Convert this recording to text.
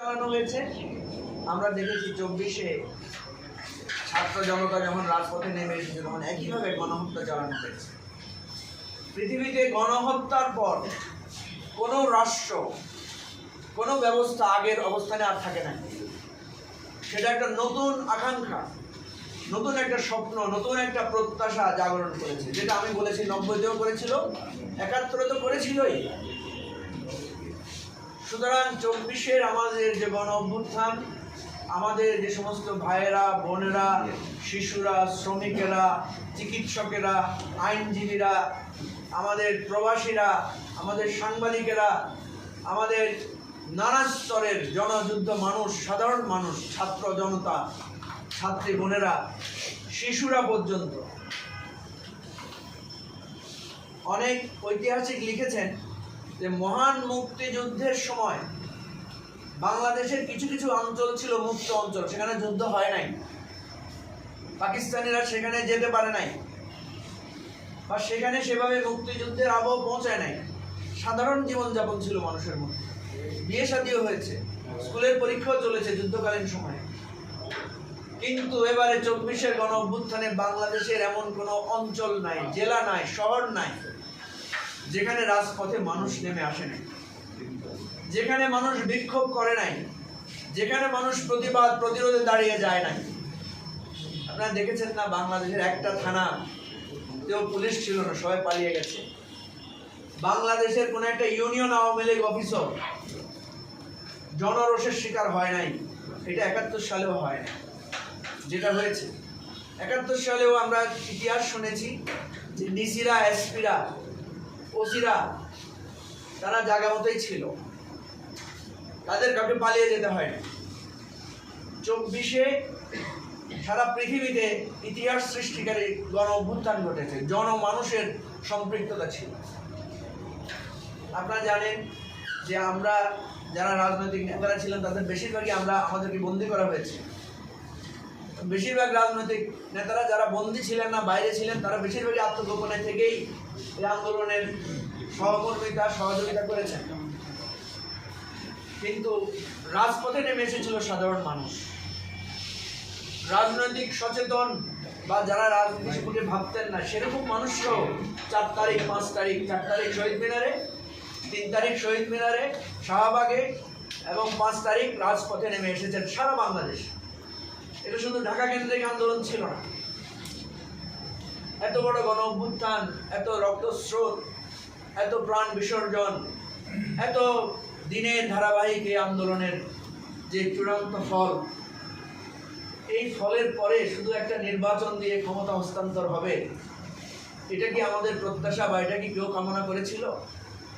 চালানো হয়েছে। আমরা দেখেছি চব্বিশে ছাত্র জনতা যখন রাজপথে নেমে এসেছে, তখন একইভাবে গণহত্যা চালানো হয়েছে। পৃথিবীতে গণহত্যার পর কোনো রাষ্ট্র, কোনো ব্যবস্থা আগের অবস্থানে আর থাকে না। সেটা একটা নতুন আকাঙ্ক্ষা, নতুন একটা স্বপ্ন, নতুন একটা প্রত্যাশা জাগরণ করেছে। যেটা আমি বলেছি, নব্বইতেও করেছিল একাত্তরে তো করেছিলই। সুতরাং চব্বিশের আমাদের যে গণ অভ্যুত্থান আমাদের যে সমস্ত ভাইয়েরা, বোনেরা, শিশুরা, শ্রমিকেরা, চিকিৎসকেরা, আইনজীবীরা, আমাদের প্রবাসীরা, আমাদের সাংবাদিকেরা, আমাদের নানা স্তরের জনযুদ্ধ মানুষ, সাধারণ মানুষ, ছাত্র জনতা, ছাত্রী বোনেরা, শিশুরা পর্যন্ত। অনেক ঐতিহাসিক লিখেছেন। যে মহান মুক্তিযুদ্ধের সময় বাংলাদেশের কিছু কিছু অঞ্চল ছিল মুক্ত অঞ্চল, সেখানে যুদ্ধ হয় নাই। পাকিস্তানিরা সেখানে যেতে পারে নাই বা সেখানে সেভাবে মুক্তিযুদ্ধের আবহ পৌঁছায় নাই। সাধারণ জীবনযাপন ছিল মানুষের মধ্যে। বিয়ে শাদিও হয়েছে, স্কুলের পরীক্ষাও চলেছে যুদ্ধকালীন সময়ে। কিন্তু এবারে চব্বিশের গণ অভ্যুত্থানে বাংলাদেশের এমন কোনো অঞ্চল নাই, জেলা নাই, শহর নাই। যেখানে রাজপথে মানুষ নেমে আসে নাই, যেখানে মানুষ বিক্ষোভ করে নাই, যেখানে মানুষ প্রতিবাদ, প্রতিরোধে দাঁড়িয়ে যায় নাই। আপনারা দেখেছেন না বাংলাদেশের একটা থানা, কেউ পুলিশ ছিল না, সবাই পালিয়ে গেছে। বাংলাদেশের কোনো একটা ইউনিয়ন আওয়ামী লীগ অফিসও জনরোষের শিকার হয় নাই। এটা একাত্তর সালেও হয় না যেটা হয়েছে। একাত্তর সালেও আমরা ইতিহাস শুনেছি যে ডিসিরা, এসপিরা ওসিরা, তারা জায়গা মতোই ছিল। তাদের কাউকে পালিয়ে যেতে হয় চব্বিশে সারা পৃথিবীতে ইতিহাস সৃষ্টিকারী গণ অভ্যুত্থান ঘটেছে। জনমানুষের সম্পৃক্ততা ছিল। আপনারা জানেন যে আমরা যারা রাজনৈতিক নেতারা ছিলেন, তাদের বেশিরভাগই আমরা আমাদেরকে বন্দি করা হয়েছে। বেশিরভাগ রাজনৈতিক নেতারা যারা বন্দী ছিলেন না, বাইরে ছিলেন, তারা বেশিরভাগই আত্মগোপনে থেকেই এই আন্দোলনের সহকর্মিতা সহযোগিতা করেছেন। কিন্তু রাজপথে নেমে এসেছিল সাধারণ মানুষ। রাজনৈতিক সচেতন বা যারা রাজনীতি ভাবতেন না, সেরকম মানুষরাও চার তারিখ, পাঁচ তারিখ, চার তারিখ শহীদ মিনারে, তিন তারিখ শহীদ মিনারে, শাহবাগে এবং পাঁচ তারিখ রাজপথে নেমে এসেছেন সারা বাংলাদেশ। এটা শুধু ঢাকা কেন্দ্রিক আন্দোলন ছিল না। এত বড় গণ অভ্যুত্থান এত রক্তস্রোত, এত প্রাণ বিসর্জন, এত দিনের ধারাবাহিক এই আন্দোলনের যে চূড়ান্ত ফল, এই ফলের পরে শুধু একটা নির্বাচন দিয়ে ক্ষমতা হস্তান্তর হবে, এটা কি আমাদের প্রত্যাশা বা এটা কি কেউ কামনা করেছিল?